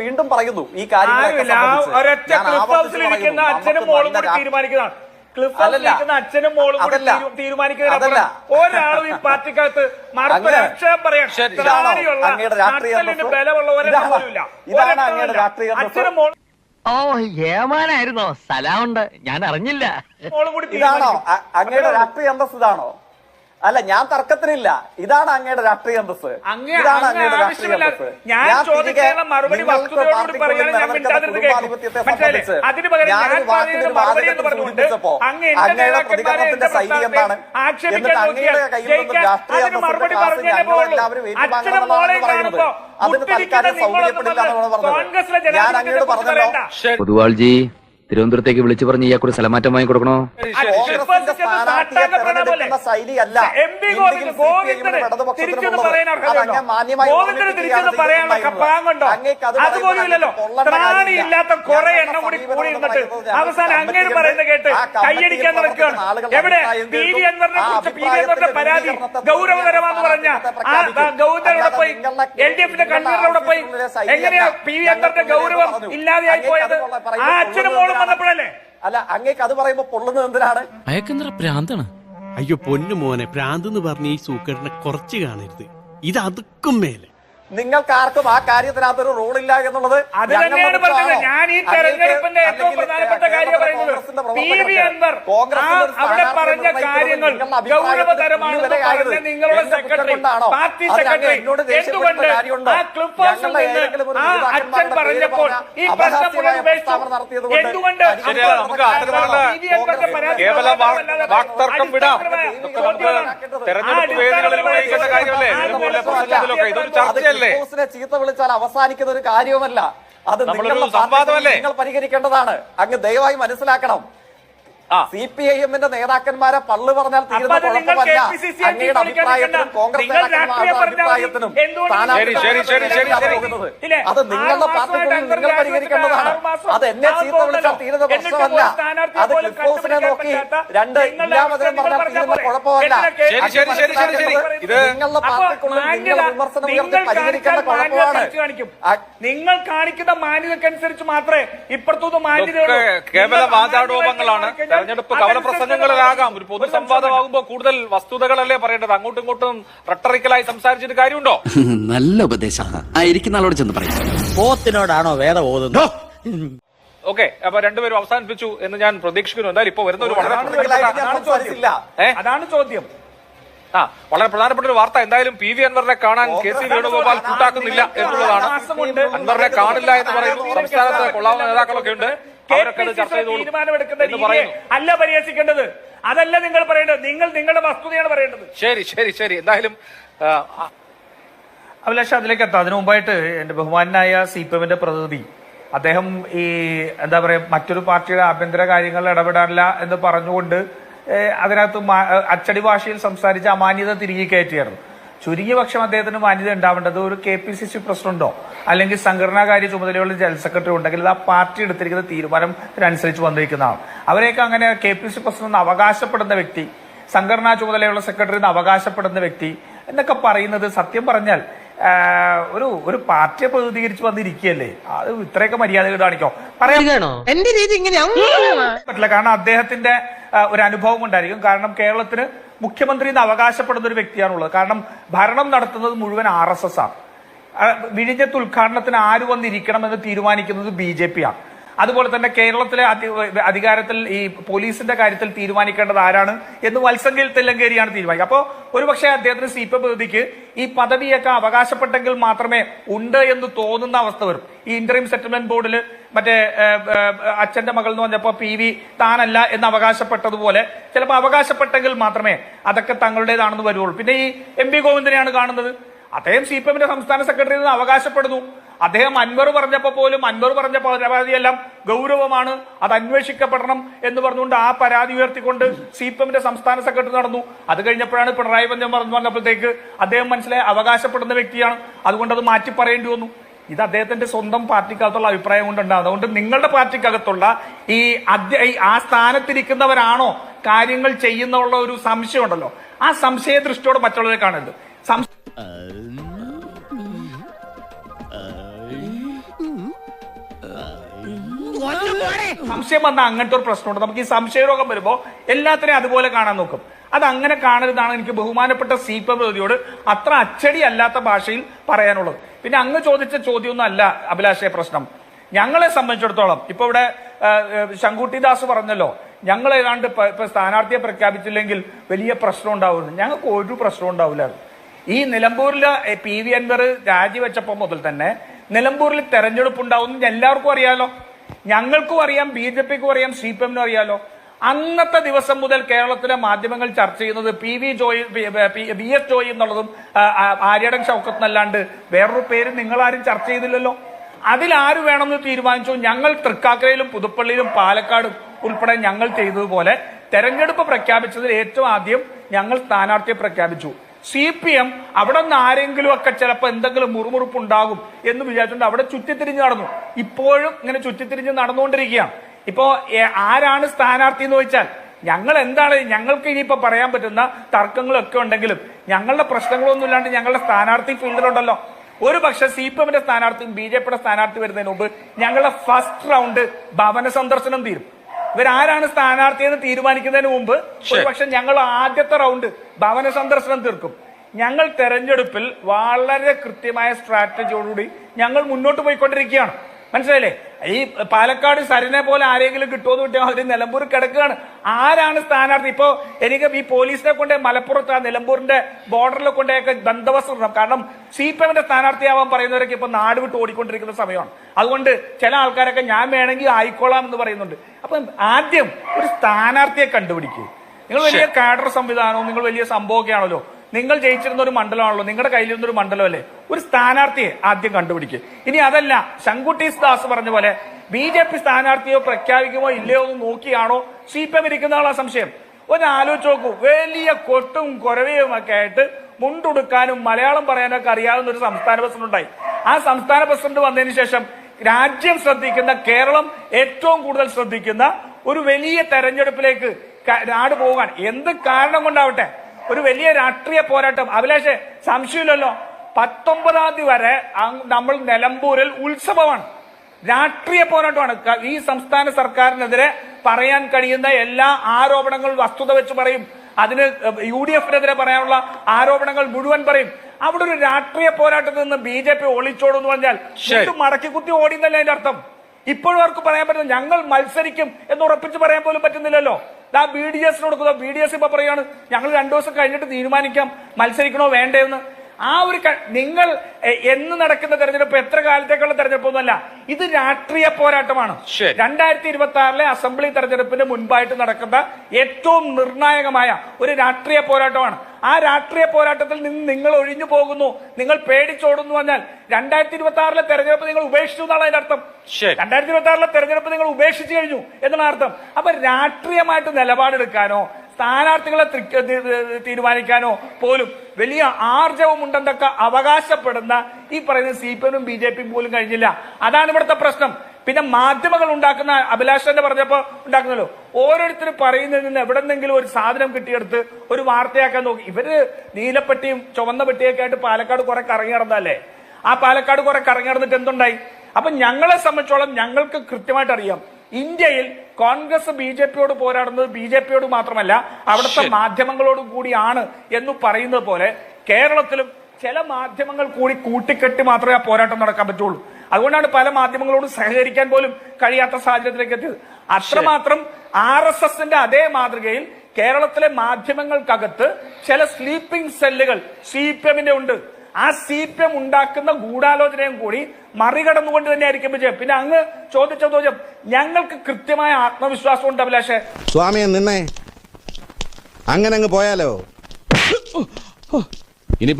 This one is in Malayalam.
വീണ്ടും പറയുന്നു ഈ കാര്യങ്ങളൊക്കെ. അച്ഛനും മോളും കൂടി. ഒരാളും ഈ പാർട്ടിക്കകത്ത്? അച്ഛനും മോളും ഓ ഏമാനായിരുന്നോ? സ്ഥലമുണ്ട് ഞാൻ അറിഞ്ഞില്ല. മോളും കൂടി ഇതാണോ? അങ്ങയുടെ രാഷ്ട്രീയ അന്തസ് ഇതാണോ? അല്ല ഞാൻ തർക്കത്തിനില്ല. ഇതാണ് അങ്ങയുടെ രാഷ്ട്രീയ അന്തസ് അങ്ങ് ഇതാണ് അങ്ങയുടെ രാഷ്ട്രീയ ബസ് അന്തസ് ഞാൻ തിരികെ നിങ്ങൾക്ക് പാർട്ടിക്കുള്ളിൽ നിലനിൽക്കുന്ന. കുടുംബാധിപത്യത്തെ സംബന്ധിച്ച്. ഞാനൊരു വാചകത്തിൽ സൂചിപ്പിച്ചപ്പോ അങ്ങയുടെ പ്രതികരണത്തിന്റെ ശൈലി എന്താണ്? എന്നിട്ട് അങ്ങയുടെ കയ്യിൽ നിന്നും രാഷ്ട്രീയ ഏറ്റുവാങ്ങണമെന്നാണ് മോളെയും പറയുന്നത്. അതിന് തൽക്കാലം സൗകര്യപ്പെടില്ല എന്നാണ് പറഞ്ഞത്. ഞാൻ അങ്ങയോട് പറഞ്ഞല്ലോ. പൊതുവാൾജി തിരുവനന്തപുരത്തേക്ക് വിളിച്ചു പറഞ്ഞ് ഇയാൾക്കൊരു സ്ഥലമാറ്റം വാങ്ങി കൊടുക്കണോ? കോൺഗ്രസിന്റെ സ്ഥാനാർത്ഥിയെ തെരഞ്ഞെടുക്കുന്ന ശൈലിയല്ല. കുറെ എണ്ണം കൂടി കൂടി ഇരുന്നിട്ട് അവസാനം അങ്ങേര് പറയുന്നത് കേട്ട് കൈയടിക്കാൻ നടക്കുകയാണ് എവിടെ? പി വി അൻവറിനെ കുറിച്ച് പി വി അൻവറിന്റെ പരാതി ഗൗരവകരമാണെന്ന് പറഞ്ഞ പോയി എൽ ഡി എഫിന്റെ കൺവീനറിലൂടെ പോയി എങ്ങനെയാ പി വി അക്ബറിന്റെ ഗൗരവം ഇല്ലാതെയായി പോയത്? ആ അച്ഛനും മോളും വന്നപ്പോഴല്ലേ? അല്ല അങ്ങേക്ക് അത് പറയുമ്പോ പൊള്ളുന്നത് എന്തിനാണ്? അയക്കെന്തറ പ്രാന്താണ്? അയ്യോ പൊന്നു മോനെ പ്രാന്ത് എന്ന് പറഞ്ഞ ഈ സൂക്കറിനെ കുറച്ച് കാണരുത്. ഇത് അതുക്കും മേലെ. നിങ്ങൾക്ക് ആർക്കും ആ കാര്യത്തിനകത്തൊരു റോൾ ഇല്ല എന്നുള്ളത്? ഞാൻ ഈ തെരഞ്ഞെടുപ്പിന്റെ ഏറ്റവും പ്രധാനപ്പെട്ട കാര്യം പറയുന്നത് അവിടെ പറഞ്ഞ കാര്യങ്ങൾ നിങ്ങളുടെ അഭിപ്രായത്തിൽ ഗൗരവതരമാണെന്ന് പറഞ്ഞ നിങ്ങളുടെ സെക്രട്ടറി പാർട്ടി സെക്രട്ടറി എന്തുകൊണ്ട് ആ ക്ലിഫ് ഹൗസിൽ ഞങ്ങളുടെ നിന്ന് ആ അച്ഛൻ പറഞ്ഞപ്പോൾ ഈ പ്രശ്നം എന്തുകൊണ്ട് കേവല വാക്തർക്കം വിടാം. തെരഞ്ഞെടുപ്പ് വേദികളിൽ ഉന്നയിക്കേണ്ട കാര്യമല്ലേ ഇതൊരു ചർച്ചയല്ലേ ക്ലിഫോസിനെ ചീത്ത വിളിച്ചാൽ അവസാനിക്കുന്ന ഒരു കാര്യവുമല്ല അത്? നിങ്ങൾ പരിഹരിക്കേണ്ടതാണ് അങ്ങ് ദയവായി മനസ്സിലാക്കണം. സി പി ഐ എമ്മിന്റെ നേതാക്കന്മാരെ പള്ളു പറഞ്ഞാൽ തീരുന്ന കുഴപ്പമല്ല. അങ്ങയുടെ അഭിപ്രായത്തിനും കോൺഗ്രസ് നിങ്ങൾ നേതാക്കന്മാരുടെ പറഞ്ഞാൽ അഭിപ്രായത്തിനും സ്ഥാനാർത്ഥി ശരി, ശരി, ശരി, ശരി, ശരി. പോകുന്നത്. അത് നിങ്ങളുടെ പാർട്ടിക്കുള്ളിൽ നിങ്ങൾ പരിഹരിക്കേണ്ടതാണ്. അത് എന്നെ ചീത്ത വിളിച്ചാൽ തീരുന്ന പ്രശ്നമല്ല. അത് പോലും ഹൗസിനെ നോക്കി രണ്ട് ഇല്ലാമതിനും പറഞ്ഞാൽ തീരുന്ന കുഴപ്പമല്ല. ശരി, ശരി, ശരി, ശരി, ശരി. ഇത് നിങ്ങളുടെ പാർട്ടിക്കുള്ളിൽ നിങ്ങൾ വിമർശനം ഉയർത്തി നിങ്ങൾ പരിഹരിക്കേണ്ട കുഴപ്പമാണ്. കാണിക്കും നിങ്ങൾ കാണിക്കുന്ന മാന്യതക്കനുസരിച്ച് മാത്രമേ ഇപ്പുറത്തുനിന്ന് മാന്യതയുള്ളൂ കേവല വാചാടോപങ്ങളാണ്. തെരഞ്ഞെടുപ്പ് കവല പ്രസംഗങ്ങളിലാകാം ഒരു പൊതു സംവാദമാകുമ്പോൾ കൂടുതൽ വസ്തുതകളല്ലേ പറയേണ്ടത്? അങ്ങോട്ടും ഇങ്ങോട്ടും റട്ടറിക്കലായി സംസാരിച്ചിട്ട് കാര്യമുണ്ടോ? നല്ല ഉപദേശം. ആയിരിക്കുന്ന ആളോട് ചെന്ന് പറയും. പോത്തിനോടാണോ വേദ പോകുന്നത് ഓക്കെ അപ്പൊ രണ്ടുപേരും അവസാനിപ്പിച്ചു എന്ന് ഞാൻ പ്രതീക്ഷിക്കുന്നു. എന്തായാലും ഇപ്പൊ വരുന്ന ഒരു വളരെ? അതാണ് ചോദ്യം. ആ വളരെ പ്രധാനപ്പെട്ട ഒരു വാർത്ത. എന്തായാലും പി വി അൻവറിനെ കാണാൻ കെ സി വേണുഗോപാൽ കൂട്ടാക്കുന്നില്ല എന്നുള്ളതാണ്. അൻവറിനെ കാണില്ല എന്ന് പറയുന്നു. സംസ്ഥാനത്ത് കൊള്ളാവുന്ന നേതാക്കളൊക്കെ ഉണ്ട്. തീരുമാനമെടുക്കുന്ന അല്ല പരിഹസിക്കേണ്ടത്. അതല്ല നിങ്ങൾ പറയേണ്ടത്. നിങ്ങൾ നിങ്ങളുടെ വസ്തുതയാണ് പറയേണ്ടത്. ശരി ശരി ശരി. എന്തായാലും അഭിലാഷ് അതിലേക്ക് എത്താം. അതിനു മുമ്പായിട്ട് എന്റെ ബഹുമാനായ സി പി എമ്മിന്റെ പ്രതിനിധി അദ്ദേഹം ഈ എന്താ പറയാ മറ്റൊരു പാർട്ടിയുടെ ആഭ്യന്തര കാര്യങ്ങളിൽ ഇടപെടാനില്ല എന്ന് പറഞ്ഞുകൊണ്ട് അതിനകത്ത് അച്ചടി ഭാഷയിൽ സംസാരിച്ച അമാന്യത തിരികെ കയറ്റിയായിരുന്നു. ചുരുങ്ങിയ പക്ഷം അദ്ദേഹത്തിന് മാന്യത ഉണ്ടാവേണ്ടത് ഒരു കെ പി സി സി പ്രസിഡന്റോ അല്ലെങ്കിൽ സംഘടനാകാര്യ ചുമതലയുള്ള ജനറൽ സെക്രട്ടറി ഉണ്ടെങ്കിൽ ആ പാർട്ടി എടുത്തിരിക്കുന്ന തീരുമാനം അനുസരിച്ച് വന്നിരിക്കുന്നതാണ്. അവരെയൊക്കെ അങ്ങനെ കെ പി സി പ്രസിഡന്റ് അവകാശപ്പെടുന്ന വ്യക്തി സംഘടനാ ചുമതലയുള്ള സെക്രട്ടറി എന്ന് അവകാശപ്പെടുന്ന വ്യക്തി എന്നൊക്കെ പറയുന്നത് സത്യം പറഞ്ഞാൽ ഒരു ഒരു പാർട്ടിയെ പ്രതിനിധീകരിച്ച് വന്നിരിക്കുകയല്ലേ? അത് ഇത്രയൊക്കെ മര്യാദകൾ കാണിക്കോ? പറയാൻ എന്റെ രീതി ഇങ്ങനെ പറ്റില്ല. കാരണം അദ്ദേഹത്തിന്റെ ഒരു അനുഭവം ഉണ്ടായിരിക്കും കാരണം കേരളത്തിന് മുഖ്യമന്ത്രി എന്ന് അവകാശപ്പെടുന്ന ഒരു വ്യക്തിയാണുള്ളത്. കാരണം ഭരണം നടത്തുന്നത് മുഴുവൻ ആർ എസ് എസ് ആണ്. വിഴിഞ്ഞത്ത് ഉദ്ഘാടനത്തിന് ആര് വന്നിരിക്കണം എന്ന് തീരുമാനിക്കുന്നത് ബി ജെ പി ആണ്. അതുപോലെ തന്നെ കേരളത്തിലെ അധികാരത്തിൽ ഈ പോലീസിന്റെ കാര്യത്തിൽ തീരുമാനിക്കേണ്ടത് ആരാണ് എന്ന് വത്സംഗിൽ തെല്ലങ്കേരിയാണ് തീരുമാനിക്കുക. അപ്പോൾ ഒരുപക്ഷെ അദ്ദേഹത്തിന് സി പി ഈ പദവിയൊക്കെ അവകാശപ്പെട്ടെങ്കിൽ മാത്രമേ ഉണ്ട് എന്ന് തോന്നുന്ന അവസ്ഥ വരും. ഈ ഇന്റർവ്യൂ സെറ്റിൽമെന്റ് ബോർഡിൽ മറ്റേ അച്ഛന്റെ മകൾ എന്ന് പറഞ്ഞപ്പോ പി വി താനല്ല എന്ന് അവകാശപ്പെട്ടതുപോലെ ചിലപ്പോൾ അവകാശപ്പെട്ടെങ്കിൽ മാത്രമേ അതൊക്കെ തങ്ങളുടേതാണെന്ന് വരുള്ളൂ. പിന്നെ ഈ എം പി ഗോവിന്ദനെയാണ് കാണുന്നത്. അദ്ദേഹം സി പി എമ്മിന്റെ സംസ്ഥാന സെക്രട്ടറിയിൽ നിന്ന് അവകാശപ്പെടുന്നു. അദ്ദേഹം അൻവർ പറഞ്ഞപ്പോൾ പോലും അൻവർ പറഞ്ഞ പരാതിയെല്ലാം ഗൗരവമാണ്. അത് അന്വേഷിക്കപ്പെടണം എന്ന് പറഞ്ഞുകൊണ്ട് ആ പരാതി ഉയർത്തിക്കൊണ്ട് സി പി എമ്മിന്റെ സംസ്ഥാന സെക്രട്ടറി നടന്നു. അത് കഴിഞ്ഞപ്പോഴാണ് പിണറായി പഞ്ചം പറഞ്ഞു പറഞ്ഞപ്പോഴത്തേക്ക് അദ്ദേഹം മനസ്സിലായി അവകാശപ്പെടുന്ന വ്യക്തിയാണ്. അതുകൊണ്ട് അത് മാറ്റി പറയേണ്ടി വന്നു. ഇത് അദ്ദേഹത്തിന്റെ സ്വന്തം പാർട്ടിക്കകത്തുള്ള അഭിപ്രായം കൊണ്ടുണ്ടാകും. അതുകൊണ്ട് നിങ്ങളുടെ പാർട്ടിക്കകത്തുള്ള ഈ ആ സ്ഥാനത്തിരിക്കുന്നവരാണോ കാര്യങ്ങൾ ചെയ്യുന്നുള്ള ഒരു സംശയം ഉണ്ടല്ലോ ആ സംശയ ദൃഷ്ടിയോട് മറ്റുള്ളവരെ കാണരുത്. സംശയം സംശയം വന്ന അങ്ങനത്തെ ഒരു പ്രശ്നമുണ്ട്. നമുക്ക് ഈ സംശയരോഗം വരുമ്പോ എല്ലാത്തിനെയും അതുപോലെ കാണാൻ നോക്കും. അത് അങ്ങനെ കാണരുതാണ് എനിക്ക് ബഹുമാനപ്പെട്ട സി പി പ്രതിയോട് അത്ര അച്ചടി അല്ലാത്ത ഭാഷയിൽ പറയാനുള്ളത്. പിന്നെ അങ്ങ് ചോദിച്ച ചോദ്യമൊന്നും അല്ല അഭിലാഷയ പ്രശ്നം. ഞങ്ങളെ സംബന്ധിച്ചിടത്തോളം ഇപ്പൊ ഇവിടെ ആ, ആ, ശങ്കുട്ടി ദാസ് പറഞ്ഞല്ലോ ഞങ്ങൾ ഏതാണ്ട് ഇപ്പൊ- സ്ഥാനാർത്ഥിയെ പ്രഖ്യാപിച്ചില്ലെങ്കിൽ വലിയ പ്രശ്നം ഉണ്ടാവുന്നു ഞങ്ങൾക്ക് ഒരു പ്രശ്നം ഉണ്ടാവില്ല. ഈ നിലമ്പൂരിലെ പി വി അൻവർ രാജിവെച്ചപ്പോ മുതൽ തന്നെ നിലമ്പൂരിൽ തെരഞ്ഞെടുപ്പ് ഉണ്ടാവും എല്ലാവർക്കും അറിയാലോ. ഞങ്ങൾക്കും അറിയാം ബി ജെ പിക്കും അറിയാം സി പി എമ്മിനും അറിയാലോ. അന്നത്തെ ദിവസം മുതൽ കേരളത്തിലെ മാധ്യമങ്ങൾ ചർച്ച ചെയ്യുന്നത് P V Joy B S Joy എന്നുള്ളതും ആര്യടൻ ഷൗക്കത്ത് എന്നല്ലാണ്ട് വേറൊരു പേര് നിങ്ങൾ ആരും ചർച്ച ചെയ്തില്ലല്ലോ. അതിലാര് വേണമെന്ന് തീരുമാനിച്ചു? ഞങ്ങൾ തൃക്കാക്കരയിലും പുതുപ്പള്ളിയിലും പാലക്കാടും ഉൾപ്പെടെ ഞങ്ങൾ ചെയ്തതുപോലെ തെരഞ്ഞെടുപ്പ് പ്രഖ്യാപിച്ചതിൽ ഏറ്റവും ആദ്യം ഞങ്ങൾ സ്ഥാനാർത്ഥിയെ പ്രഖ്യാപിച്ചു. സി പി എം അവിടെ നിന്ന് ആരെങ്കിലും ഒക്കെ ചിലപ്പോൾ എന്തെങ്കിലും മുറുമുറുപ്പ് ഉണ്ടാകും എന്ന് വിചാരിച്ചുകൊണ്ട് അവിടെ ചുറ്റിത്തിരിഞ്ഞ് നടന്നു. ഇപ്പോഴും ഇങ്ങനെ ചുറ്റിത്തിരിഞ്ഞ് നടന്നുകൊണ്ടിരിക്കുകയാണ്. ഇപ്പോ ആരാണ് സ്ഥാനാർത്ഥി എന്ന് ചോദിച്ചാൽ ഞങ്ങൾ എന്താണ് ഞങ്ങൾക്ക് ഇനിയിപ്പോ പറയാൻ പറ്റുന്ന തർക്കങ്ങളൊക്കെ ഉണ്ടെങ്കിലും ഞങ്ങളുടെ പ്രശ്നങ്ങളൊന്നും ഇല്ലാണ്ട് ഞങ്ങളുടെ സ്ഥാനാർത്ഥി ഫീൽഡിലുണ്ടല്ലോ. ഒരു പക്ഷെ സി പി എമ്മിന്റെ സ്ഥാനാർത്ഥിയും ബി ജെ പിയുടെ സ്ഥാനാർത്ഥി വരുന്നതിന് മുമ്പ് ഞങ്ങളുടെ ഫസ്റ്റ് റൗണ്ട് ഭവന സന്ദർശനം തീരും. ഇവരാരാണ് സ്ഥാനാർത്ഥി എന്ന് തീരുമാനിക്കുന്നതിന് മുമ്പ് പക്ഷെ ഞങ്ങൾ ആദ്യത്തെ റൗണ്ട് ഭവന സന്ദർശനം തീർക്കും. ഞങ്ങൾ തെരഞ്ഞെടുപ്പിൽ വളരെ കൃത്യമായ സ്ട്രാറ്റജിയോടുകൂടി ഞങ്ങൾ മുന്നോട്ട് പോയിക്കൊണ്ടിരിക്കുകയാണ്. മനസ്സിലായില്ലേ? ഈ പാലക്കാട് സരനെ പോലെ ആരെങ്കിലും കിട്ടുമെന്ന് കിട്ടിയാൽ അവർ നിലമ്പൂർ കിടക്കുകയാണ്. ആരാണ് സ്ഥാനാർത്ഥി? ഇപ്പോ എനിക്ക് ഈ പോലീസിനെ കൊണ്ട് മലപ്പുറത്ത് ആ നിലമ്പൂരിന്റെ ബോർഡറിൽ കൊണ്ടൊക്കെ ബന്ധവസ്ത്രം കാരണം സി പി എമ്മിന്റെ സ്ഥാനാർത്ഥിയാവാൻ പറയുന്നവരൊക്കെ ഇപ്പൊ നാട് വിട്ട് ഓടിക്കൊണ്ടിരിക്കുന്ന സമയമാണ്. അതുകൊണ്ട് ചില ആൾക്കാരൊക്കെ ഞാൻ വേണമെങ്കിൽ ആയിക്കോളാം എന്ന് പറയുന്നുണ്ട്. അപ്പം ആദ്യം ഒരു സ്ഥാനാർത്ഥിയെ കണ്ടുപിടിക്കൂ. നിങ്ങൾ വലിയ കാഡർ സംവിധാനവും നിങ്ങൾ വലിയ സംഭവമൊക്കെയാണല്ലോ നിങ്ങൾ ജയിച്ചിരുന്ന ഒരു മണ്ഡലമാണല്ലോ നിങ്ങളുടെ കയ്യിലിരുന്ന ഒരു മണ്ഡലമല്ലേ? ഒരു സ്ഥാനാർത്ഥിയെ ആദ്യം കണ്ടുപിടിക്കുക ഇനി അതല്ല ശങ്കുട്ടീസ് ദാസ് പറഞ്ഞ പോലെ ബി ജെ പി സ്ഥാനാർത്ഥിയോ പ്രഖ്യാപിക്കുമോ ഇല്ലയോ എന്ന് നോക്കിയാണോ സി പി എം ഇരിക്കുന്ന ആളാ സംശയം? ഒന്ന് ആലോചിച്ച് നോക്കൂ വലിയ കൊട്ടും കുറവയും ഒക്കെ ആയിട്ട് മുണ്ടുടുക്കാനും മലയാളം പറയാനൊക്കെ അറിയാവുന്ന ഒരു സംസ്ഥാന പ്രസിഡന്റ് ഉണ്ടായി. ആ സംസ്ഥാന പ്രസിഡന്റ് വന്നതിന് ശേഷം രാജ്യം ശ്രദ്ധിക്കുന്ന കേരളം ഏറ്റവും കൂടുതൽ ശ്രദ്ധിക്കുന്ന ഒരു വലിയ തെരഞ്ഞെടുപ്പിലേക്ക് നാട് പോകാൻ എന്ത് കാരണം കൊണ്ടാവട്ടെ? ഒരു വലിയ രാഷ്ട്രീയ പോരാട്ടം. അഭിലാഷെ സംശയമില്ലല്ലോ. പത്തൊമ്പതാം തീയതി വരെ നമ്മൾ നിലമ്പൂരിൽ ഉത്സവമാണ്. രാഷ്ട്രീയ പോരാട്ടമാണ്. ഈ സംസ്ഥാന സർക്കാരിനെതിരെ പറയാൻ കഴിയുന്ന എല്ലാ ആരോപണങ്ങളും വസ്തുത വെച്ച് പറയും. അതിന് യു ഡി എഫിനെതിരെ പറയാനുള്ള ആരോപണങ്ങൾ മുഴുവൻ പറയും. അവിടെ ഒരു രാഷ്ട്രീയ പോരാട്ടത്തിൽ നിന്ന് ബി ജെ പി ഒളിച്ചോടും എന്ന് പറഞ്ഞാൽ മടക്കി കുത്തി ഓടിയെന്നല്ലേ അതിന്റെ അർത്ഥം? ഇപ്പോഴും അവർക്ക് പറയാൻ പറ്റുന്ന ഞങ്ങൾ മത്സരിക്കും എന്ന് ഉറപ്പിച്ച് പറയാൻ പോലും പറ്റുന്നില്ലല്ലോ. ആ ബി ഡി എസിന് കൊടുക്കുന്നത് ബി ഡി എസ് ഇപ്പൊ പറയാണ് ഞങ്ങൾ രണ്ടു ദിവസം കഴിഞ്ഞിട്ട് തീരുമാനിക്കാം. മത്സരിക്കണോ വേണ്ടേ എന്ന്? ആ ഒരു നിങ്ങൾ എന്ന് നടക്കുന്ന തെരഞ്ഞെടുപ്പ് എത്ര കാലത്തേക്കുള്ള തെരഞ്ഞെടുപ്പൊന്നുമല്ല ഇത് രാഷ്ട്രീയ പോരാട്ടമാണ്. രണ്ടായിരത്തി ഇരുപത്തി ആറിലെ അസംബ്ലി തെരഞ്ഞെടുപ്പിന് മുൻപായിട്ട് നടക്കുന്ന ഏറ്റവും നിർണായകമായ ഒരു രാഷ്ട്രീയ പോരാട്ടമാണ് ആ രാഷ്ട്രീയ പോരാട്ടത്തിൽ നിന്ന് നിങ്ങൾ ഒഴിഞ്ഞു പോകുന്നു നിങ്ങൾ പേടിച്ചോടുന്നു പറഞ്ഞാൽ രണ്ടായിരത്തി ഇരുപത്തി ആറിലെ തെരഞ്ഞെടുപ്പ് നിങ്ങൾ ഉപേക്ഷിച്ചു എന്നാണ് അതിന്റെ അർത്ഥം. രണ്ടായിരത്തി ഇരുപത്തി ആറിലെ തെരഞ്ഞെടുപ്പ് നിങ്ങൾ ഉപേക്ഷിച്ചു കഴിഞ്ഞു എന്നാണ് അർത്ഥം അപ്പൊ രാഷ്ട്രീയമായിട്ട് നിലപാടെടുക്കാനോ സ്ഥാനാർത്ഥികളെ തീരുമാനിക്കാനോ പോലും വലിയ ആർജവം ഉണ്ടെന്നൊക്കെ അവകാശപ്പെടുന്ന ഈ പറയുന്ന സി പി എമ്മും ബി ജെ പിയും പോലും കഴിഞ്ഞില്ല. അതാണ് ഇവിടുത്തെ പ്രശ്നം. പിന്നെ മാധ്യമങ്ങൾ ഉണ്ടാക്കുന്ന അഭിലാഷന്റെ പറഞ്ഞപ്പോ ഉണ്ടാക്കുന്നല്ലോ. ഓരോരുത്തർ പറയുന്നതിൽ നിന്ന് എവിടെന്നെങ്കിലും ഒരു സാധനം കിട്ടിയെടുത്ത് ഒരു വാർത്തയാക്കാൻ നോക്കി. ഇവർ നീലപ്പെട്ടിയും ചുവന്ന പെട്ടിയൊക്കെ ആയിട്ട് പാലക്കാട് കുറെ കറങ്ങി നടന്നല്ലേ ആ പാലക്കാട് കുറെ കറങ്ങി നടന്നിട്ട് എന്തുണ്ടായി? അപ്പൊ ഞങ്ങളെ സംബന്ധിച്ചോളം ഞങ്ങൾക്ക് കൃത്യമായിട്ട് അറിയാം ഇന്ത്യയിൽ കോൺഗ്രസ് ബി ജെ പിയോട് പോരാടുന്നത് ബി ജെ പിയോട് മാത്രമല്ല അവിടുത്തെ മാധ്യമങ്ങളോടും കൂടിയാണ് എന്ന് പറയുന്നത് പോലെ കേരളത്തിലും ചില മാധ്യമങ്ങൾ കൂടി കൂട്ടിക്കെട്ടി മാത്രമേ ആ പോരാട്ടം നടക്കാൻ പറ്റുള്ളൂ. അതുകൊണ്ടാണ് പല മാധ്യമങ്ങളോടും സഹകരിക്കാൻ പോലും കഴിയാത്ത സാഹചര്യത്തിലേക്ക് എത്തിയത്. അത്രമാത്രം ആർ എസ് എസിന്റെ അതേ മാതൃകയിൽ കേരളത്തിലെ മാധ്യമങ്ങൾക്കകത്ത് ചില സ്ലീപ്പിംഗ് സെല്ലുകൾ സി പി എമ്മിന്റെ ഉണ്ട്. ആ സി പി എം ഉണ്ടാക്കുന്ന ഗൂഢാലോചനയും കൂടി മറികടന്നുകൊണ്ട് തന്നെയായിരിക്കും വിജയം. പിന്നെ അങ്ങ് ചോദിച്ച ചോദ്യം ഞങ്ങൾക്ക് കൃത്യമായ ആത്മവിശ്വാസം ഉണ്ട് അഭിലാഷേ. സ്വാമിയെ നിന്നേ. അങ്ങനെ അങ്ങ് പോയാലോ? ഇനിയിപ്പോ